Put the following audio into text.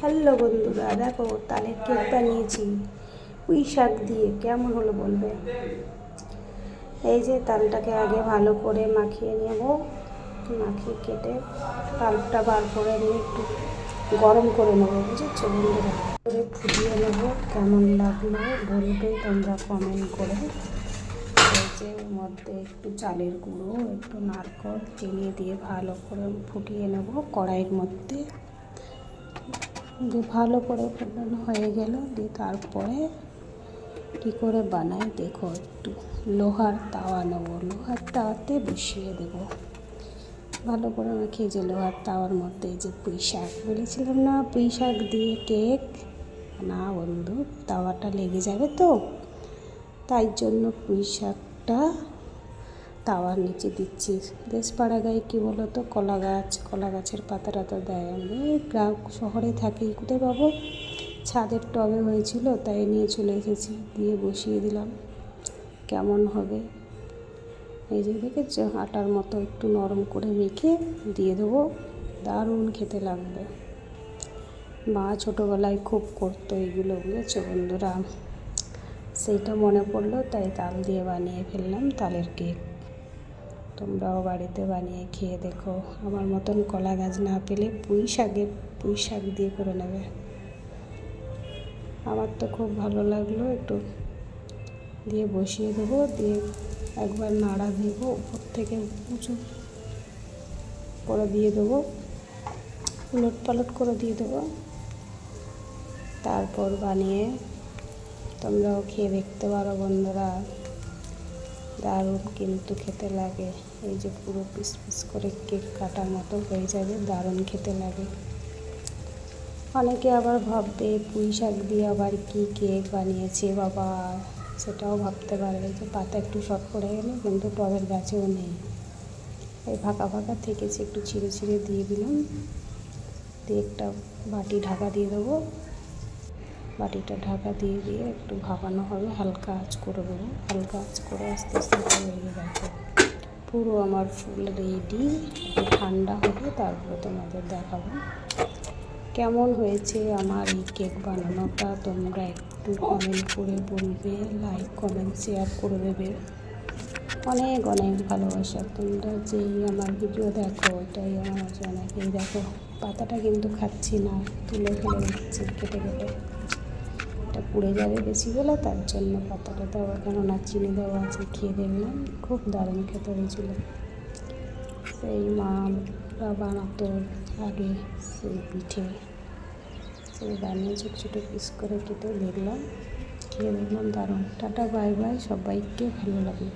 Hello বন্ধুরা, দেখো তালের কেক বানিয়েছি। পুঁই শাক দিয়ে, কেমন হলো বলবে? এই যে তালটাকে আগে ভালো করে মাখিয়ে নেব। মাখিয়ে কেটে তালটা বার করে নিয়ে একটু গরম করে নেব, বুঝেছ বন্ধুরা? করে ফুটিয়ে নেব, কেমন লাগল বলবে তোমরা কমেন্ট করে। এর মধ্যে একটু চালের গুঁড়ো, একটু নারকল, চিনি দিয়ে ভালো করে ফুটিয়ে নেব কড়াইয়ের মধ্যে। দিয়ে ভালো করে ফোটানো হয়ে গেল। দিয়ে তারপরে কী করে বানাই? দেখো একটু লোহার তাওয়া নেব। লোহার তাওয়াতে বসিয়ে দেব। ভালো করে মাখিয়ে যে লোহার তাওয়ার মধ্যে যে পুঁই শাক, বলেছিলাম না? পুঁই শাক দিয়ে কেক। না বন্ধু, তাওয়াটা লেগে যাবে তো। তাই জন্য পুঁই শাকটা তাওয়ার নিচে দিচ্ছি। দেশপাড়া গায়ে কী বলো তো কলা গাছ, কলা গাছের পাতা টাতা দেয়। আমি গ্রাম শহরে থাকি, কোথায় পাবো? ছাদের টবে হয়েছিল, তাই নিয়ে চলে এসেছি, দিয়ে বসিয়ে দিলাম। কেমন হবে? এই যে দেখেছ, আটার মতো একটু নরম করে মেখে দিয়ে দেবো। দারুণ খেতে লাগবে। মা ছোটোবেলায় খুব করতো এইগুলো বুঝেছ বন্ধুরা? সেইটা মনে পড়ল, তাই তাল দিয়ে বানিয়ে ফেললাম, তালের কেক। তোমরাও বাড়িতে বানিয়ে খেয়ে দেখো। আমার মতন কলা গাছ না পেলে পুঁই শাকে পুঁই শাক দিয়ে করে নেবে। আমার তো খুব ভালো লাগল একটু দিয়ে বসিয়ে দেবো, দিয়ে একবার নাড়া দেবো, উপর থেকে উঁচু করে দিয়ে দেবো। উলট পালট করে দিয়ে দেবো। তারপর বানিয়ে তোমরাও খেয়ে দেখতে পারো বন্ধুরা। দারুণ কিন্তু খেতে লাগে। এই যে পুরো পিস পিস করে কেক কাটার মতো হয়ে যাবে, দারুণ খেতে লাগে। অনেকে আবার ভাববে, পুঁই শাক দিয়ে আবার কি কেক বানিয়েছে বাবা? সেটাও ভাবতে পারবে যে পাতা একটু শর্ট পড়ে গেলে কিন্তু টবের গাছেও নেই। এই ফাঁকা ফাঁকা থেকেছে, একটু ছিঁড়ে ছিঁড়ে দিয়ে দিলাম। দিয়ে একটা বাটি ঢাকা দিয়ে দেবো। বাটিটা ঢাকা দিয়ে দিয়ে একটু ভাপানো হবে, হালকা আঁচ করে দেবো। হালকা আঁচ করে আস্তে আস্তে হয়ে রাখব পুরো আমার ফুল রেডি, একটু ঠান্ডা হবে, তারপরে তোমাদের দেখাবো। কেমন হয়েছে আমার এই কেক বানানোটা, তোমরা একটু কমেন্ট করে বলবে লাইক কমেন্ট শেয়ার করে দেবে। অনেক অনেক ভালোবাসা। তোমরা যেই আমার ভিডিও দেখো, ওইটাই আমার কাছে অনেকেই দেখো, পাতাটা কিন্তু খাচ্ছি না, তুলে ফেলে দিচ্ছি কেটে কেটে। এটা পুড়ে যাবে বেশি বলে তার জন্য পাতাটা দেওয়া, কেননা চিনি দেওয়া আছে, খেয়ে দেখলাম, খুব দারুণ খেতে হয়েছিল। সেই মা বানাতো আগে সেই পিঠে, সেই বানিয়ে ছোটো ছোটো পিস করে কেটে দেখলাম, খেয়ে দেখলাম দারুণ। টাটা, বাই বাই, সবাইকে ভালো লাগে